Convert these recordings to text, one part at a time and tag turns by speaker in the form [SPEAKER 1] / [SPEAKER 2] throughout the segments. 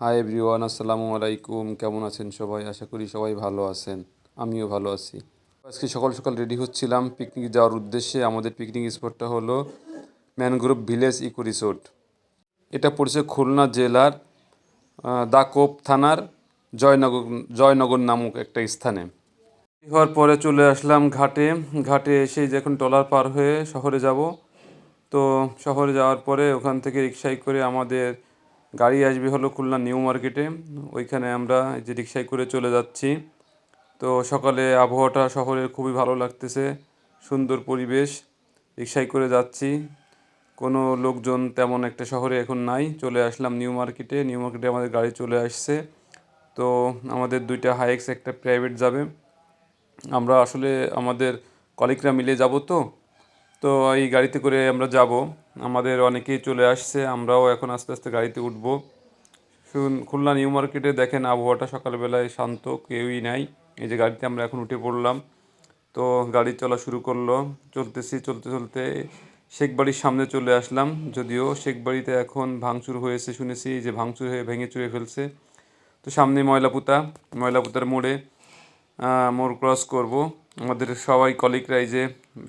[SPEAKER 1] Hi everyone আসসালামু আলাইকুম। কেমন আছেন সবাই? আশা করি সবাই ভালো আছেন। আমিও ভালো আছি। আজকে সকাল সকাল রেডি হচ্ছিলাম পিকনিক যাওয়ার উদ্দেশ্যে। আমাদের পিকনিক স্পটটা হলো ম্যানগ্রোভ ভিলেজ ইকো রিসোর্ট এটা পড়েছে খুলনা জেলার দাকোপ থানার জয়নগর জয়নগর নামক একটা স্থানে। হওয়ার পরে চলে আসলাম ঘাটে। ঘাটে এসে যখন ট্রলার পার হয়ে শহরে যাব। তো শহরে যাওয়ার পরে ওখান থেকে রিক্সায় করে আমাদের গাড়ি আসবে হলো খুলনা নিউ মার্কেটে। ওইখানে আমরা যে রিক্সায় করে চলে যাচ্ছি। তো সকালে আবহাওয়াটা শহরের খুবই ভালো লাগতেছে। সুন্দর পরিবেশ। রিক্সায় করে যাচ্ছি। কোনো লোকজন তেমন একটা শহরে এখন নাই। চলে আসলাম নিউ মার্কেটে। নিউ মার্কেটে আমাদের গাড়ি চলে আসছে। তো আমাদের দুইটা হাইএক্স একটা প্রাইভেট যাবে। আমরা আসলে আমাদের কলিগরা মিলে যাব তো। তো এই গাড়িতে করে আমরা যাব। আমাদের অনেকেই চলে আসছে, আমরাও এখন আস্তে আস্তে গাড়িতে উঠবো। শুন, খুলনা নিউ মার্কেটে দেখেন আবহাওয়াটা সকালবেলায় শান্ত, কেউই নাই। এই যে গাড়িতে আমরা এখন উঠে পড়লাম। তো গাড়ি চলা শুরু করল। চলতেছি, চলতে চলতে শেখ বাড়ির সামনে চলে আসলাম। যদিও শেখ বাড়িতে এখন ভাঙচুর হয়েছে শুনেছি যে ভাঙচুর হয়ে ভেঙে চুরে ফেলছে। তো সামনে ময়লাপুতা, ময়লাপুতার মোড়ে মোড় ক্রস করব। আমাদের সবাই কলিগরা এই যে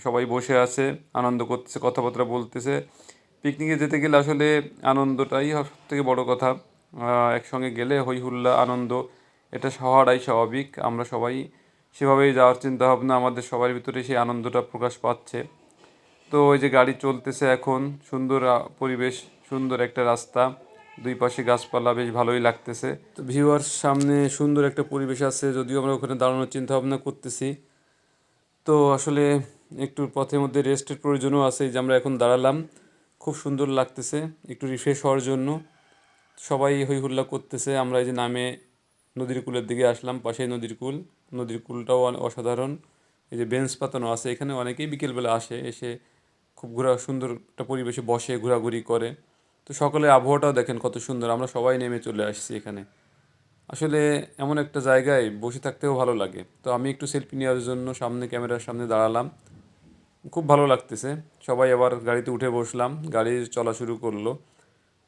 [SPEAKER 1] সবাই বসে আছে, আনন্দ করতেছে, কথাবার্তা বলতেছে। পিকনিকে যেতে গেলে আসলে আনন্দটাই সব থেকে বড় কথা। একসঙ্গে গেলে হই হুল্লা আনন্দ, এটা হওয়াটাই স্বাভাবিক। আমরা সবাই সেভাবেই যাওয়ার চিন্তা ভাবনা আমাদের সবার ভিতরে সেই আনন্দটা প্রকাশ পাচ্ছে। তো ওই যে গাড়ি চলতেছে এখন, সুন্দর পরিবেশ, সুন্দর একটা রাস্তা। দুই পাশে গাছপালা, বেশ ভালোই লাগতেছে। তো ভিউয়ার সামনে সুন্দর একটা পরিবেশ আছে, যদিও আমরা ওখানে দাঁড়ানোর চিন্তা ভাবনা করতেছি। তো আসলে একটু পথের মধ্যে রেস্টের প্রয়োজনও আছে যে আমরা এখন দাঁড়ালাম। খুব সুন্দর লাগতেছে, একটু রিফ্রেশ হওয়ার জন্য। সবাই হই হুল্লা করতেছে, আমরা এই যে নামে নদীর কূলের দিকে আসলাম, পাশেই নদীর কূল। নদীর কূলটাও অসাধারণ। এই যে বেঞ্চ পাতানো আছে, এখানে অনেকেই বিকেলবেলা আসে, এসে খুব ঘোরা সুন্দর একটা পরিবেশে বসে, ঘোরাঘুরি করে। তো সকালে আবহাওয়াটাও দেখেন কত সুন্দর, আমরা সবাই নেমে চলে আসছি এখানে। আসলে এমন একটা জায়গায় বসে থাকতেও ভালো লাগে। তো আমি একটু সেলফি নেওয়ার জন্য সামনে ক্যামেরার সামনে দাঁড়ালাম। খুব ভালো লাগতেছে। সবাই আবার গাড়িতে উঠে বসলাম। গাড়ি চলা শুরু করল।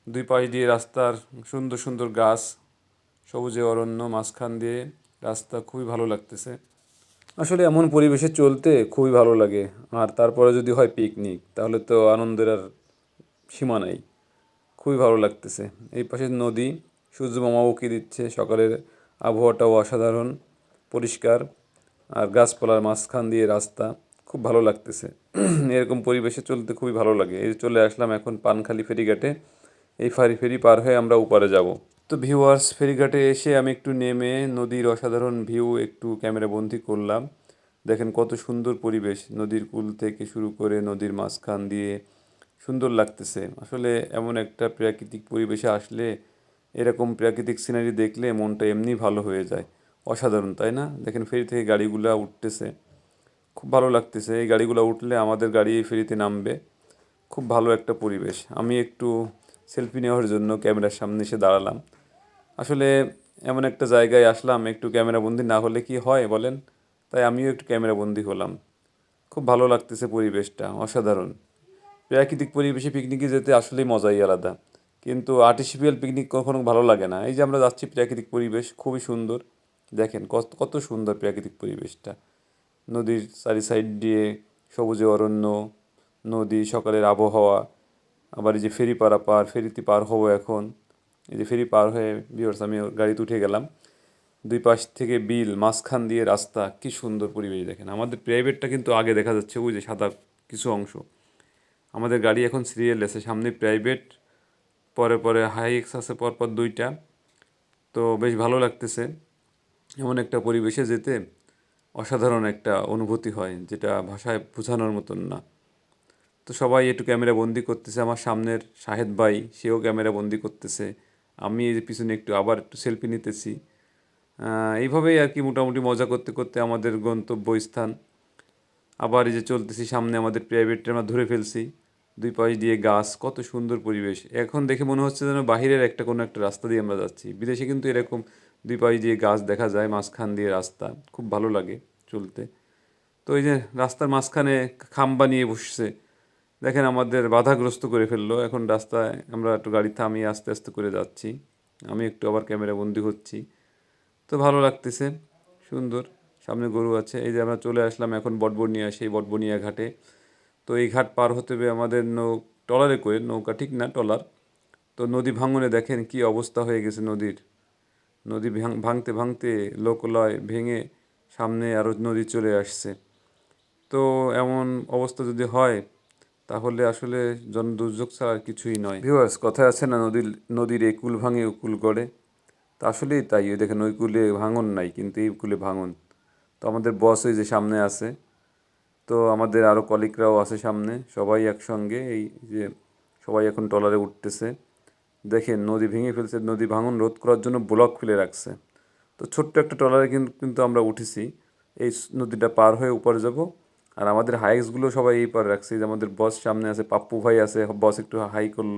[SPEAKER 1] দুই পাশ দিয়ে রাস্তার সুন্দর সুন্দর গাছ, সবুজে অরণ্য মাঝখান দিয়ে রাস্তা খুবই ভালো লাগতেছে। আসলে এমন পরিবেশে চলতে খুবই ভালো লাগে। আর তারপরে যদি হয় পিকনিক তাহলে তো আনন্দের আর সীমা নাই। খুবই ভালো লাগতেছে। এই পাশে নদী সূর্য মামা উকি দিচ্ছে? সকালের আবহাওয়াটাও অসাধারণ, পরিষ্কার। আর গাছপালার মাঝখান দিয়ে রাস্তা, খুব ভালো লাগতেছে। এরকম পরিবেশে চলতে খুবই ভালো লাগে। এই চলে আসলাম এখন পানখালি ফেরিঘাটে। এই ফারি ফেরি পার হয়ে আমরা উপারে যাব। তো ভিউয়ার্স, ফেরিঘাটে এসে আমি একটু নেমে নদীর অসাধারণ ভিউ একটু ক্যামেরা বন্দি করলাম। দেখেন কত সুন্দর পরিবেশ। নদীর কুল থেকে শুরু করে নদীর মাঝখান দিয়ে সুন্দর লাগতেছে। আসলে এমন একটা প্রাকৃতিক পরিবেশে আসলে এরকম প্রাকৃতিক সিনারি দেখলে মনটা এমনি ভালো হয়ে যায়। অসাধারণ, তাই না? দেখেন ফেরি থেকে গাড়িগুলো উঠতেছে। খুব ভালো লাগতেছে। এই গাড়িগুলো উঠলে আমাদের গাড়ি এই ফেরিতে নামবে। খুব ভালো একটা পরিবেশ। আমি একটু সেলফি নেওয়ার জন্য ক্যামেরার সামনে এসে দাঁড়ালাম। আসলে এমন একটা জায়গায় আসলাম, একটু ক্যামেরা বন্দি না হলে কি হয় বলেন? তাই আমিও একটু ক্যামেরা বন্দি হলাম। খুব ভালো লাগতেছে পরিবেশটা, অসাধারণ। প্রাকৃতিক পরিবেশে পিকনিকে যেতে আসলেই মজাই আলাদা। কিন্তু আর্টিফিশিয়াল পিকনিক কখনো ভালো লাগে না। এই যে আমরা যাচ্ছি প্রাকৃতিক পরিবেশ, খুবই সুন্দর। দেখেন কত কত সুন্দর প্রাকৃতিক পরিবেশটা। নদীর চারি সাইড দিয়ে সবুজে অরণ্য, নদী, সকালের আবহাওয়া, আবার এই যে ফেরি পারা পার, ফেরিতে পার হব এখন। এই যে ফেরি পার হয়ে বিয়ার্স আমি গাড়িতে উঠে গেলাম। দুই পাশ থেকে বিল, মাঝখান দিয়ে রাস্তা, কি সুন্দর পরিবেশ দেখেন। আমাদের প্রাইভেটটা কিন্তু আগে দেখা যাচ্ছে, ওই যে সাদা কিছু অংশ। আমাদের গাড়ি এখন সিরিয়াল আছে সামনে প্রাইভেট পরে পরে হাই এক্স আছে, পরপর দুইটা। তো বেশ ভালো লাগতেছে। এমন একটা পরিবেশে যেতে অসাধারণ একটা অনুভূতি হয়, যেটা ভাষায় বোঝানোর মতন না। তো সবাই একটু ক্যামেরা বন্দি করতেছে। আমার সামনের শাহেদ ভাই, সেও ক্যামেরা বন্দি করতেছে। আমি যে পিছনে একটু আবার একটু সেলফি নিতেছি। এইভাবেই আর কি মোটামুটি মজা করতে করতে আমাদের গন্তব্যস্থান। আবার এই যে চলতেছি, সামনে আমাদের প্রাইভেটটা আমরা ধরে ফেলছি। দুই পাশ দিয়ে গাছ, কত সুন্দর পরিবেশ। এখন দেখে মনে হচ্ছে যেন বাহিরের একটা কোনো একটা রাস্তা দিয়ে আমরা যাচ্ছি। বিদেশে কিন্তু এরকম দুই পাশ দিয়ে গাছ দেখা যায়, মাঝখান দিয়ে রাস্তা। খুব ভালো লাগে চলতে। তো এই যে রাস্তার মাঝখানে খাম্বা নিয়ে বসছে, দেখেন আমাদের বাধাগ্রস্ত করে ফেলল। এখন রাস্তায় আমরা একটু গাড়ি থামিয়ে আস্তে আস্তে করে যাচ্ছি। আমি একটু আবার ক্যামেরা বন্দি হচ্ছি। তো ভালো লাগতেছে, সুন্দর। সামনে গরু আছে। এই যে আমরা চলে আসলাম এখন বটবনিয়া সেই বটবনিয়া ঘাটে। তো এই ঘাট পার হতে হবে আমাদের নৌ ট্রলারে করে নৌকা ঠিক না ট্রলার তো নদী ভাঙনে দেখেন কি অবস্থা হয়ে গেছে নদীর। নদী ভাঙ- ভাঙতে ভাঙতে লোকলয় ভেঙে সামনে আরও নদী চলে আসছে। তো এমন অবস্থা যদি হয়, তাহলে আসলে জন দুর্যোগ ছাড়া আর কিছুই নয়। ভিউয়ার্স কথায় আছে না নদীর নদীর এই কুল ভাঙে, ও কুল গড়ে? তা আসলেই তাই, ওই দেখেন ওই কুলে ভাঙন নাই, কিন্তু এই কুলে ভাঙন। তো আমাদের বস ওই যে সামনে আছে তো আমাদের আরও কলিগরাও আছে সামনে, সবাই একসঙ্গে এই যে সবাই এখন ট্রলারে উঠতেছে। দেখেন, নদী ভেঙে ফেলছে, নদী ভাঙন রোধ করার জন্য ব্লক খুলে রাখছে। তো ছোট্ট একটা ট্রলারে কিন্তু আমরা উঠেছি। এই নদীটা পার হয়ে উপরে যাব। আর আমাদের হাইক্সগুলো সবাই এই পারে রাখছে। যে আমাদের বস সামনে আছে, পাপ্পু ভাই আছে বস একটু হাই করল।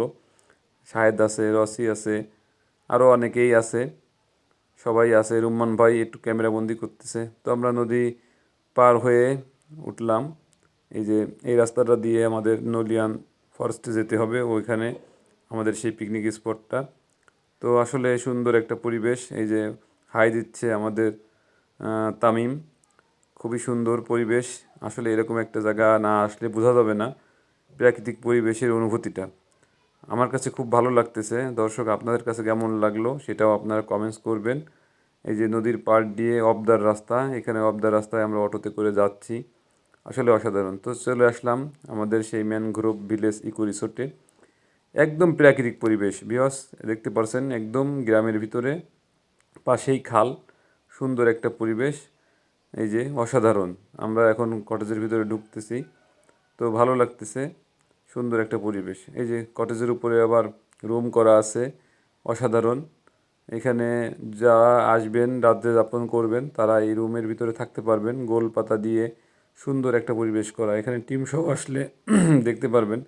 [SPEAKER 1] শাহেদ আছে, রসি আছে আরও অনেকেই আছে। সবাই আছে, রুম্মান ভাই একটু ক্যামেরা বন্দি করতেছে। তো আমরা নদী পার হয়ে উঠলাম। এই যে, এই রাস্তাটা দিয়ে আমাদের নলিয়ান ফরেস্টে যেতে হবে। ওইখানে আমাদের সেই পিকনিক স্পটটা তো আসলে সুন্দর একটা পরিবেশ। এই যে, হাই দিচ্ছে আমাদের তামিম। খুবই সুন্দর পরিবেশ। আসলে এরকম একটা জায়গা না আসলে বোঝা যাবে না প্রাকৃতিক পরিবেশের অনুভূতিটা। আমার কাছে খুব ভালো লাগতেছে। দর্শক, আপনাদের কাছে কেমন লাগল সেটাও আপনারা কমেন্টস করবেন। এই যে, নদীর পাড় দিয়ে অবদার রাস্তা। এখানে অবদার রাস্তায় আমরা অটোতে করে যাচ্ছি। আসলে অসাধারণ। তো চলে আসলাম আমাদের সেই ম্যানগ্রোভ ভিলেজ ইকো রিসোর্টে একদম প্রাকৃতিক পরিবেশ বিহস দেখতে পারছেন, একদম গ্রামের ভিতরে, পাশেই খাল, সুন্দর একটা পরিবেশ, এই যে অসাধারণ। আমরা এখন কটেজের ভিতরে ঢুকতেছি, তো ভালো লাগতেছে, সুন্দর একটা পরিবেশ। এই যে কটেজের উপরে আবার রুম করা আছে, অসাধারণ। এখানে যারা আসবেন, রাত্রে যাপন করবেন, তারা এই রুমের ভিতরে থাকতে পারবেন গোল পাতা দিয়ে সুন্দর একটা পরিবেশ করা। এখানে টিম সহ আসলে দেখতে পারবেন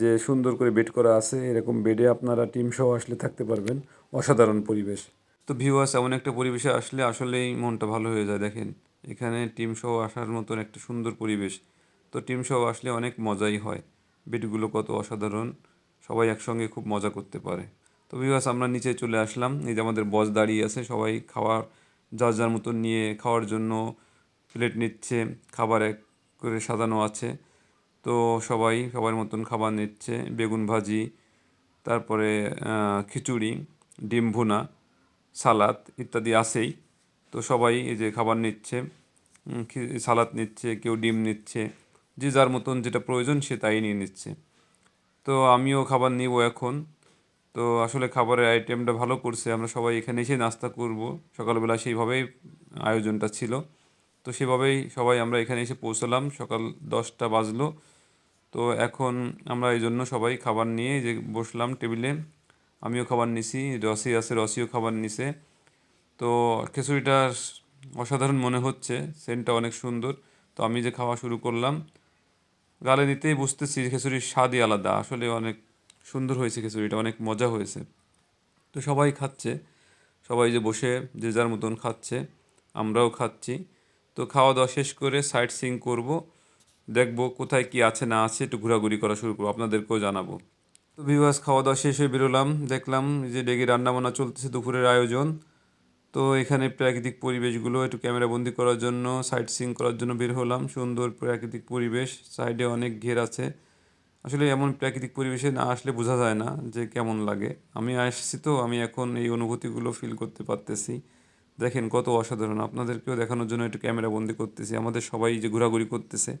[SPEAKER 1] যে সুন্দর করে বেড করা আছে। এরকম বেডে আপনারা টিম সহ আসলে থাকতে পারবেন। অসাধারণ পরিবেশ। তো ভিউয়ার্স এমন একটা পরিবেশে আসলে আসলেই মনটা ভালো হয়ে যায়। দেখেন, এখানে টিম সহ আসার মতন একটা সুন্দর পরিবেশ। তো টিম সহ আসলে অনেক মজাই হয়। বেডগুলো কত অসাধারণ। সবাই একসঙ্গে খুব মজা করতে পারে। তো ভিউয়ার্স আমরা নিচে চলে আসলাম। এই যে আমাদের বস দাঁড়িয়ে আছে, সবাই খাওয়ার, যার যার মতন নিয়ে খাওয়ার জন্য প্লেট নিচ্ছে, খাবার এক করে সাজানো আছে। তো সবাই, সবার মতন খাবার নিচ্ছে, বেগুন ভাজি, তারপরে খিচুড়ি, ডিম ভুনা, সালাদ ইত্যাদি আছেই। তো সবাই এই যে খাবার নিচ্ছে সালাদ নিচ্ছে, কেউ ডিম নিচ্ছে, যে যার মতন যেটা প্রয়োজন সে তাই নিয়ে নিচ্ছে। তো আমিও খাবার নিব এখন। তো আসলে খাবারের আইটেমটা ভালো করছে, আমরা সবাই এখানে এসে নাস্তা করব। সকালবেলা সেইভাবেই আয়োজনটা ছিল। তো সেভাবেই সবাই আমরা এখানে এসে পৌঁছলাম, সকাল দশটা বাজলো। তো এখন আমরা এই জন্য সবাই খাবার নিয়ে যে বসলাম টেবিলে, আমিও খাবার নিছি, রসি আছে, রসিও খাবার নিছে। তো খিচুড়িটা অসাধারণ মনে হচ্ছে, সেন্টটা অনেক সুন্দর। তো আমি যে খাওয়া শুরু করলাম, গালে দিতেই বুঝতেছি খিচুড়ির স্বাদই আলাদা। আসলে অনেক সুন্দর হয়েছে খিচুড়িটা, অনেক মজা হয়েছে। তো সবাই খাচ্ছে, সবাই যে বসে যে যার মতন খাচ্ছে, আমরাও খাচ্ছি। তো খাওয়া দাওয়া শেষ করে সাইট সিং করব, দেখব কোথায় কি আছে না আছে, একটু ঘোরাঘুরি করা শুরু করব, আপনাদেরকেও জানাব। তো ভিউয়ার্স খাওয়া দাওয়া শেষ হয়ে বেরোলাম, দেখলাম যে ডেগে রান্নাবান্না চলতেছে দুপুরের আয়োজন। তো এখানে প্রাকৃতিক পরিবেশগুলো, একটু ক্যামেরা বন্দি করার জন্য সাইট সিং করার জন্য বের হলাম। সুন্দর প্রাকৃতিক পরিবেশ সাইডে অনেক ঘের আছে। আসলে এমন প্রাকৃতিক পরিবেশে না আসলে বোঝা যায় না যে কেমন লাগে। আমি আসছি তো, আমি এখন এই অনুভূতিগুলো ফিল করতে পারতেছি। দেখেন কত অসাধারণ। আপনাদেরকেও দেখানোর জন্য একটু ক্যামেরা বন্দি করতেছি। আমাদের সবাই যে ঘোরাঘুরি করতেছে,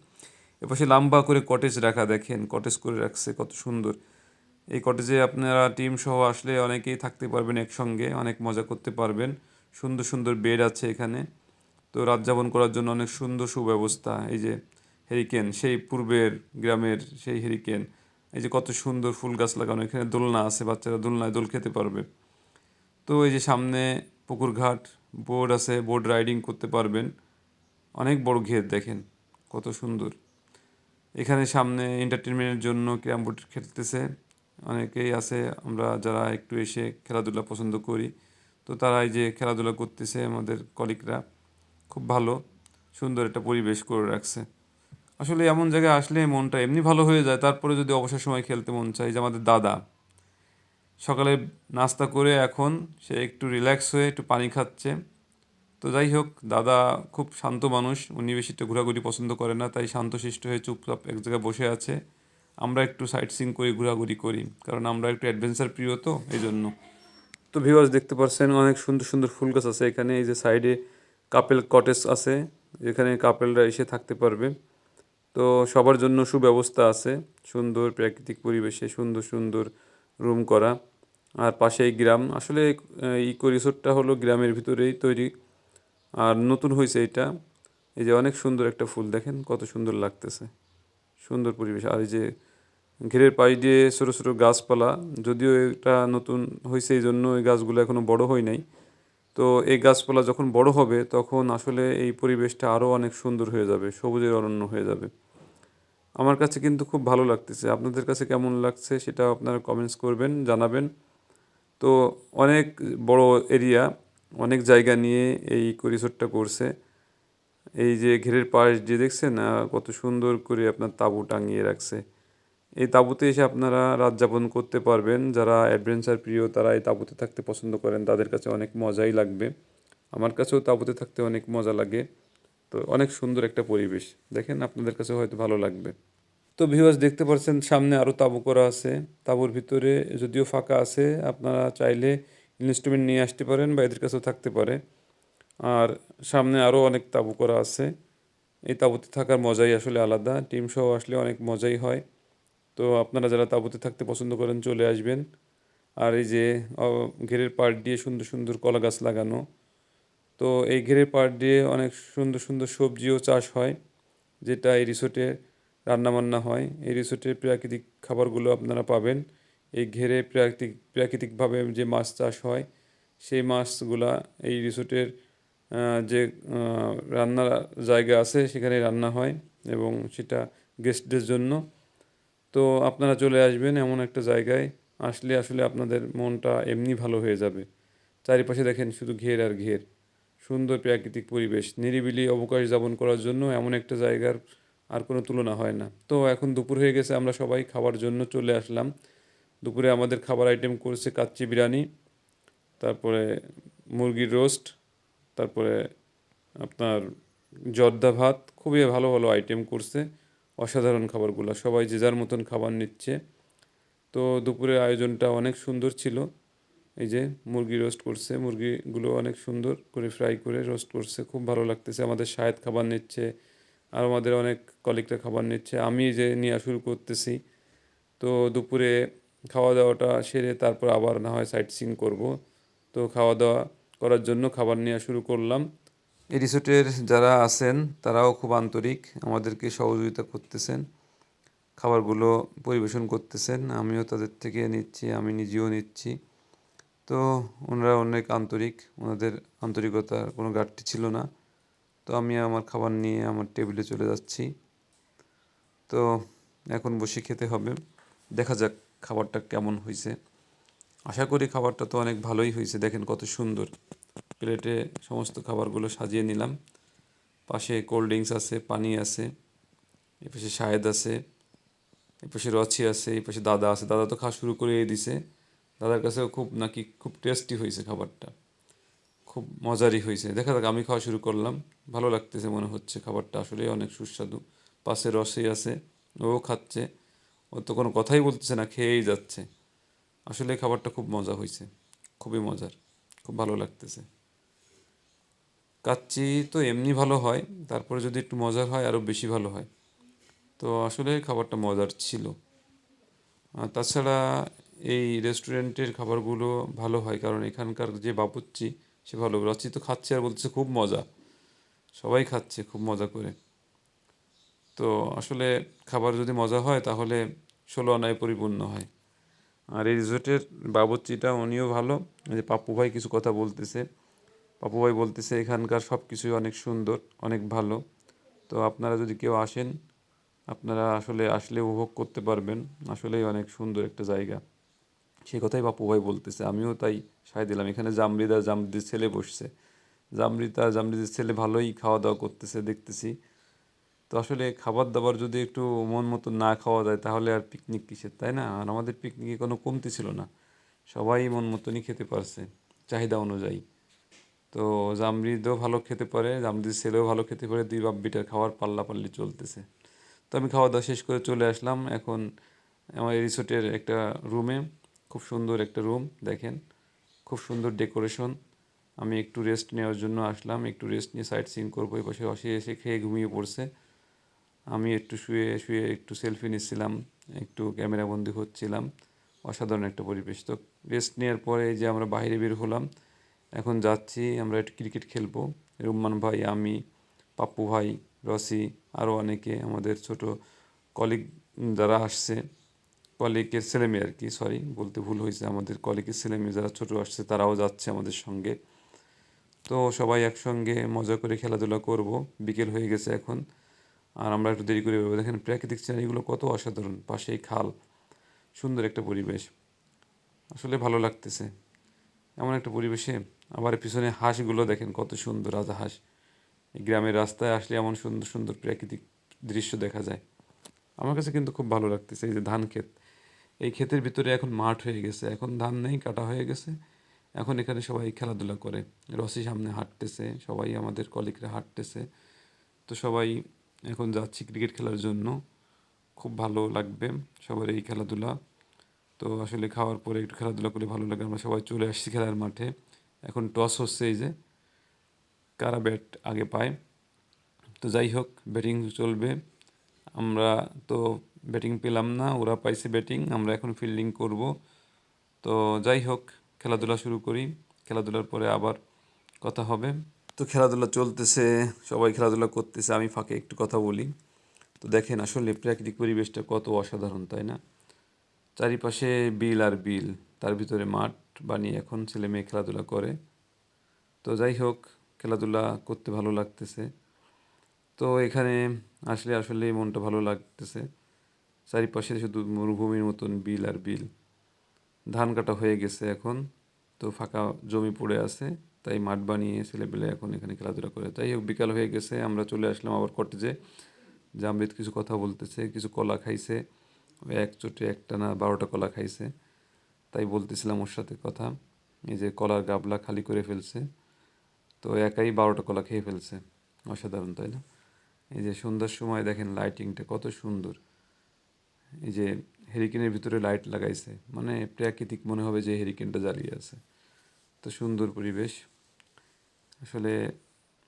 [SPEAKER 1] এপাশে লম্বা করে কটেজ রাখা দেখেন কটেজ করে রাখছে, কত সুন্দর। এই কটেজে আপনারা টিম সহ আসলে অনেকেই থাকতে পারবেন একসঙ্গে, অনেক মজা করতে পারবেন। সুন্দর সুন্দর বেড আছে এখানে। তো রাত যাপন করার জন্য অনেক সুন্দর সুব্যবস্থা। এই যে হেরিকেন সেই পূর্বের গ্রামের সেই হেরিকেন এই যে কত সুন্দর ফুল গাছ লাগানো। এখানে দোলনা আছে, বাচ্চারা দোলনায় দোল খেতে পারবে। তো এই যে সামনে পুকুর ঘাট বোর্ড আছে বোর্ড রাইডিং করতে পারবেন। অনেক বড় ঘের দেখেন, কত সুন্দর। এখানে সামনে এন্টারটেনমেন্টের জন্য ক্যারাম বোর্ড খেলতেছে। অনেকেই আছে, আমরা যারা একটু এসে খেলাধুলা পছন্দ করি, তো তারা এই যে খেলাধুলা করতেছে আমাদের কলিগরা খুব ভালো, সুন্দর একটা পরিবেশ করে রাখছে। আসলে এমন জায়গায় আসলে মনটা এমনি ভালো হয়ে যায়, তারপরে যদি অবসর সময় খেলতে মন চায়, যে আমাদের দাদা সকালে নাস্তা করে এখন সে একটু রিল্যাক্স হয়ে একটু পানি খাচ্ছে। তো যাই হোক, দাদা খুব শান্ত মানুষ, উনি বেশি একটু ঘোরাঘুরি পছন্দ করে না, তাই শান্তশিষ্ট হয়ে চুপচাপ এক জায়গায় বসে আছে। আমরা একটু সাইট সিং করি, ঘোরাঘুরি করি, কারণ আমরা একটু অ্যাডভেঞ্চার প্রিয় তো এই জন্য তো ভিউয়ার্স দেখতে পাচ্ছেন অনেক সুন্দর সুন্দর ফুল গাছ আছে এখানে, এই যে সাইডে কাপেল কটেজ আছে এখানে কাপেলরা এসে থাকতে পারবে। তো সবার জন্য সুব্যবস্থা আছে, সুন্দর প্রাকৃতিক পরিবেশে সুন্দর সুন্দর রুম করা। আর পাশেই গ্রাম, আসলে ইকো রিসোর্টটা হলো গ্রামের ভিতরেই তৈরি। আর নতুন হয়েছে এটা। এই যে অনেক সুন্দর একটা ফুল, দেখেন কত সুন্দর লাগতেছে। সুন্দর পরিবেশ। আর এই যে ঘেরের পাশ দিয়ে ছোটো ছোটো গাছপালা, যদিও এটা নতুন হয়েছে এই জন্য এই গাছগুলো এখনও বড় হয় নাই। তো এই গাছপালা যখন বড় হবে, তখন আসলে এই পরিবেশটা আরও অনেক সুন্দর হয়ে যাবে, সবুজের অরণ্য হয়ে যাবে। আমার কাছে কিন্তু খুব ভালো লাগতেছে। আপনাদের কাছে কেমন লাগছে সেটা আপনারা কমেন্টস করবেন, জানাবেন। তো অনেক বড় এরিয়া, অনেক জায়গা নিয়ে এই রিসোর্টটা করছে। এই যে ঘেরের পাশ দিয়ে দেখছেন কত সুন্দর করে আপনার তাঁবু টাঙিয়ে রাখছে। এই তাঁবুতে এসে আপনারা রাত যাপন করতে পারবেন। যারা অ্যাডভেঞ্চার প্রিয়, তারা এই তাঁবুতে থাকতে পছন্দ করেন। তাদের কাছে অনেক মজাই লাগবে। আমার কাছেও তাঁবুতে থাকতে অনেক মজা লাগে। তো অনেক সুন্দর একটা পরিবেশ। দেখেন আপনাদের কাছে হয়তো ভালো লাগবে। তো ভিউয়ার্স দেখতে পাচ্ছেন সামনে আরও তাঁবু করা আছে। তাঁবুর ভিতরে যদিও ফাঁকা আছে, আপনারা চাইলে ইনস্ট্রুমেন্ট নিয়ে আসতে পারেন বা এদের কাছেও থাকতে পারে। আর সামনে আরও অনেক তাঁবু করা আছে। এই তাঁবুতে থাকার মজাই আসলে আলাদা। টিম সহ আসলে অনেক মজাই হয়। তো আপনারা যারা তাঁবুতে থাকতে পছন্দ করেন, চলে আসবেন। আর এই যে ঘেরের পাড় দিয়ে সুন্দর সুন্দর কলা গাছ লাগানো। তো এই ঘেরের পাড় দিয়ে অনেক সুন্দর সুন্দর সবজিও চাষ হয়, যেটা এই রিসোর্টে রান্নাবান্না হয়। এই রিসোর্টের প্রাকৃতিক খাবারগুলো আপনারা পাবেন। এই ঘেরে প্রাকৃতিক, প্রাকৃতিকভাবে যে মাছ চাষ হয়, সেই মাছগুলা এই রিসোর্টের যে রান্নার জায়গা আছে, সেখানে রান্না হয় এবং সেটা গেস্টদের জন্য। তো আপনারা চলে আসবেন এমন একটা জায়গায়, আসলে আসলে আপনাদের মনটা এমনি ভালো হয়ে যাবে। চারিপাশে দেখেন শুধু ঘের আর ঘের। সুন্দর প্রাকৃতিক পরিবেশ, নিরিবিলি অবকাশ যাপন করার জন্য এমন একটা জায়গার আর কোনো তুলনা হয় না। তো এখন দুপুর হয়ে গেছে, আমরা সবাই খাবার জন্য চলে আসলাম। দুপুরে আমাদের খাবার আইটেম করছে কাচ্চি বিরিয়ানি, তারপরে মুরগির রোস্ট তারপরে আপনার জর্দা ভাত, খুবই ভালো ভালো আইটেম করছে, অসাধারণ খাবারগুলো, সবাই যে যার মতন খাবার নিচ্ছে। তো দুপুরের আয়োজনটা অনেক সুন্দর ছিল, এই যে মুরগি রোস্ট করছে, মুরগিগুলো অনেক সুন্দর করে ফ্রাই করে রোস্ট করছে, খুব ভালো লাগতেছে, আমাদের শাহেদ খাবার নিচ্ছে আর আমাদের অনেক কলিগরা খাবার নিচ্ছে। আমি যে নেওয়া শুরু করতেছি, তো দুপুরে খাওয়া দাওয়াটা সেরে তারপর আবার না হয় সাইট সিং করব। তো খাওয়া দাওয়া করার জন্য খাবার নেওয়া শুরু করলাম। এই রিসোর্টের যারা আছেন, তারাও খুব আন্তরিক, আমাদেরকে সহযোগিতা করতেছেন, খাবারগুলো পরিবেশন করতেছেন। আমিও তাদের থেকে নিচ্ছি, আমি নিজেও নিচ্ছি। তো ওনারা অনেক আন্তরিক, ওনাদের আন্তরিকতার কোনো ঘাটতি ছিল না। তো আমি আমার খাবার নিয়ে আমার টেবিলে চলে যাচ্ছি। তো এখন বসে খেতে হবে। দেখা যাক খাবারটা কেমন হয়েছে। আশা করি খাবারটা তো অনেক ভালোই হয়েছে। দেখেন কত সুন্দর। প্লেটে সমস্ত খাবারগুলো সাজিয়ে নিলাম। পাশে কোল্ড ড্রিঙ্কস আছে, পানি আছে, এ পাশে শাহেদ আছে এই পাশে রচি আছে এই পাশে দাদা আছে। দাদা তো খাওয়া শুরু করে দিছে। দাদার কাছেও খুব নাকি খুব টেস্টি হয়েছে খাবারটা। খুব মজারই হয়েছে। দেখা যাক, আমি খাওয়া শুরু করলাম। ভালো লাগতেছে মনে হচ্ছে, খাবারটা আসলে অনেক সুস্বাদু। পাশে রসি আছে, ও খাচ্ছে। ও তো কোনো কথাই বলতেছে না, খেয়েই যাচ্ছে। আসলে খাবারটা খুব মজা হয়েছে। খুবই মজার, খুব ভালো লাগতেছে। কাচ্চি তো এমনি ভালো হয়, তারপরে যদি একটু মজার হয় আরও বেশি ভালো হয়। তো আসলে খাবারটা মজার ছিল। তাছাড়া এই রেস্টুরেন্টের খাবারগুলো ভালো হয়, কারণ এখানকার যে বাবুর্চি সে ভালো রচি তো খাচ্ছে আর বলতেছে খুব মজা। সবাই খাচ্ছে খুব মজা করে। তো আসলে খাবার যদি মজা হয় তাহলে ষোলো আনায় পরিপূর্ণ হয়। আর এই রিসোর্টের বাবুর্চিটা উনিও ভালো। যে পাপ্পু ভাই কিছু কথা বলতেছে। পাপ্পু ভাই বলতেছে, এখানকার সব কিছুই অনেক সুন্দর, অনেক ভালো। তো আপনারা যদি কেউ আসেন, আপনারা আসলে আসলে উপভোগ করতে পারবেন। আসলেই অনেক সুন্দর একটা জায়গা। সেই কথাই বাপু ভাই বলতেছে। আমিও তাই সায় দিলাম। এখানে জামরিদা, জামরিদের ছেলে বসছে। জামরিতা জামরিদের ছেলে ভালোই খাওয়া দাওয়া করতেছে, দেখতেছি। তো আসলে খাবার দাবার যদি একটু মন মতো না খাওয়া যায়, তাহলে আর পিকনিক কিসের, তাই না? আর আমাদের পিকনিকে কোনো কমতি ছিল না। সবাই মন মতনই খেতে পারছে, চাহিদা অনুযায়ী। তো জামরিদও ভালো খেতে পারে, জামরিদের ছেলেও ভালো খেতে পারে। দুই বাপ বিটার খাওয়ার পাল্লা পাল্লি চলতেছে। তো আমি খাওয়া দাওয়া শেষ করে চলে আসলাম। এখন আমার রিসোর্টের একটা রুমে খুব সুন্দর একটা রুম দেখেন। খুব সুন্দর ডেকোরেশন আমি একটু রেস্ট নেওয়ার জন্য আসলাম, একটু রেস্ট নিয়ে সাইট সিন করব, এই পাশে অসে এসে খেয়ে ঘুমিয়ে পড়ছে। আমি একটু শুয়ে শুয়ে একটু সেলফি নিচ্ছিলাম, একটু ক্যামেরা বন্দি হচ্ছিলাম। অসাধারণ একটা পরিবেশ। তো রেস্ট নেওয়ার পরে যে আমরা বাইরে বের হলাম, এখন যাচ্ছি, আমরা একটু ক্রিকেট খেলব। রুম্মান ভাই, আমি, পাপ্পু ভাই, রসি আরও অনেকে আমাদের ছোট কলিগ যারা আসছে। কলিগের ছেলেমেয়ে আর কি সরি বলতে ভুল হয়েছে আমাদের কলিগের ছেলেমেয়ে যারা ছোটো আসছে তারাও যাচ্ছে আমাদের সঙ্গে। তো সবাই একসঙ্গে মজা করে খেলাধুলা করব, বিকেল হয়ে গেছে এখন। আর আমরা একটু দেরি করে বেরোবো। দেখেন প্রাকৃতিক সিনারিগুলো কত অসাধারণ পাশেই খাল, সুন্দর একটা পরিবেশ। আসলে ভালো লাগতেছে। এমন একটা পরিবেশে আবার পিছনে হাঁসগুলো দেখেন কত সুন্দর রাজা হাঁস। এই গ্রামের রাস্তায় আসলে এমন সুন্দর সুন্দর প্রাকৃতিক দৃশ্য দেখা যায়। আমার কাছে কিন্তু খুব ভালো লাগতেছে এই যে ধান ক্ষেত। এই ক্ষেতের ভিতরে এখন মাঠ হয়ে গেছে, এখন ধান নেই, কাটা হয়ে গেছে। এখন এখানে সবাই খেলাধুলা করে। রসি সামনে হাঁটতেছে, সবাই আমাদের কলিগরা হাঁটতেছে। তো সবাই এখন যাচ্ছি ক্রিকেট খেলার জন্য। খুব ভালো লাগবে সবার এই খেলাধুলা। তো আসলে খাওয়ার পরে একটু খেলাধুলা করলে ভালো লাগে। আমরা সবাই চলে আসছি খেলার মাঠে। এখন টস হচ্ছে এই যে, কারা ব্যাট আগে পায়। তো যাই হোক, ব্যাটিং চলবে। আমরা তো ব্যাটিং পেলাম না, ওরা পাইছে ব্যাটিং, আমরা এখন ফিল্ডিং করব। তো যাই হোক, খেলাধুলা শুরু করি, খেলাধুলার পরে আবার কথা হবে। তো খেলাধুলা চলতেছে, সবাই খেলাধুলা করতেছে, আমি ফাঁকে একটু কথা বলি। তো দেখেন আসলে প্রাকৃতিক পরিবেশটা কত অসাধারণ, তাই না? চারিপাশে বিল আর বিল, তার ভিতরে মাঠ বানিয়ে এখন ছেলে মেয়ে খেলাধুলা করে। তো যাই হোক, খেলাধুলা করতে ভালো লাগতেছে। তো এখানে আসলে আসলে মনটা ভালো লাগতেছে। চারিপাশে শুধু মরুভূমির মতন বিল আর বিল। ধান কাটা হয়ে গেছে এখন, তো ফাঁকা জমি পড়ে আছে, তাই মাঠ বানিয়ে ছেলেপেলে এখন এখানে খেলাধুলা করে। তাই হোক, বিকাল হয়ে গেছে, আমরা চলে আসলাম আবার কটেজে। জামৃত কিছু কথা বলতেছে, কিছু কলা খাইছে, এক চোটে একটা না বারোটা কলা খাইছে। তাই বলতেছিলাম ওর সাথে কথা, এই যে কলার গাবলা খালি করে ফেলছে, তো একাই বারোটা কলা খেয়ে ফেলছে। অসাধারণ, তাই না? এই যে সন্ধ্যার সময় দেখেন লাইটিংটা কত সুন্দর। এই যে হেরিকেনের ভিতরে লাইট লাগাইছে মানে প্রাকৃতিক মনে হবে যে হেরিকেনটা জ্বালিয়ে আছে। তো সুন্দর পরিবেশ। আসলে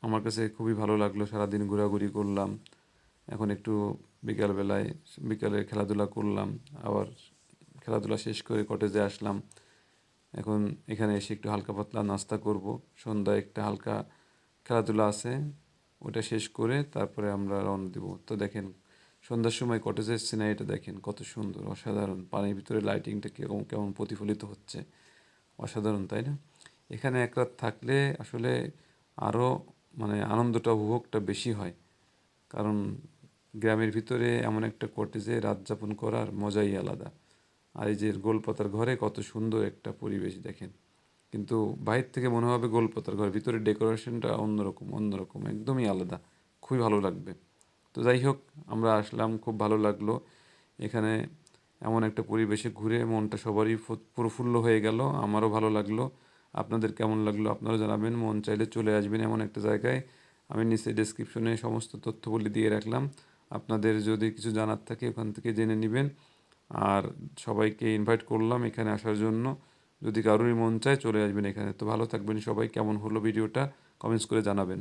[SPEAKER 1] আমার কাছে খুবই ভালো লাগল, সারাদিন ঘোরাঘুরি করলাম, এখন একটু বিকালবেলায়, বিকালে খেলাধুলা করলাম, আবার খেলাধুলা শেষ করে কটেজে আসলাম। এখন এখানে এসে একটু হালকা পাতলা নাস্তা করব। সন্ধ্যায় একটা হালকা খেলাধুলা আছে, ওটা শেষ করে তারপরে আমরা রওনা দেবো। তো দেখেন সন্ধ্যার সময় কটেজের সিনারিটা দেখেন, কত সুন্দর, অসাধারণ। পানির ভিতরে লাইটিংটা কেমন কেমন প্রতিফলিত হচ্ছে। অসাধারণ, তাই না? এখানে এক রাত থাকলে আসলে আরও মানে আনন্দটা, উপভোগটা বেশি হয়। কারণ গ্রামের ভিতরে এমন একটা কটেজে রাত যাপন করার মজাই আলাদা। আর এই যে গোলপাতার ঘরে কত সুন্দর একটা পরিবেশ দেখেন। কিন্তু বাইরে থেকে মনে হবে গোলপাতার ঘর, ভিতরে ডেকোরেশনটা অন্যরকম অন্যরকম, একদমই আলাদা। খুবই ভালো লাগবে। তো যাই হোক, আমরা আসলাম, খুব ভালো লাগল। এখানে এমন একটা পরিবেশে ঘুরে মনটা সবারই প্রফুল্ল হয়ে গেল, আমারও ভালো লাগল। আপনাদের কেমন লাগল আপনারা জানাবেন, মন চাইলে চলে আসবেন এমন একটা জায়গায়। আমি নিচে ডেসক্রিপশনে সমস্ত তথ্যগুলি দিয়ে রাখলাম। আপনাদের যদি কিছু জানার থাকে ওখান থেকে জেনে নেবেন। আর সবাইকে ইনভাইট করলাম এখানে আসার জন্য। যদি কারোরই মন চায় চলে আসবেন এখানে। তো ভালো থাকবেন সবাই। কেমন হলো ভিডিওটা? কমেন্টস করে জানাবেন।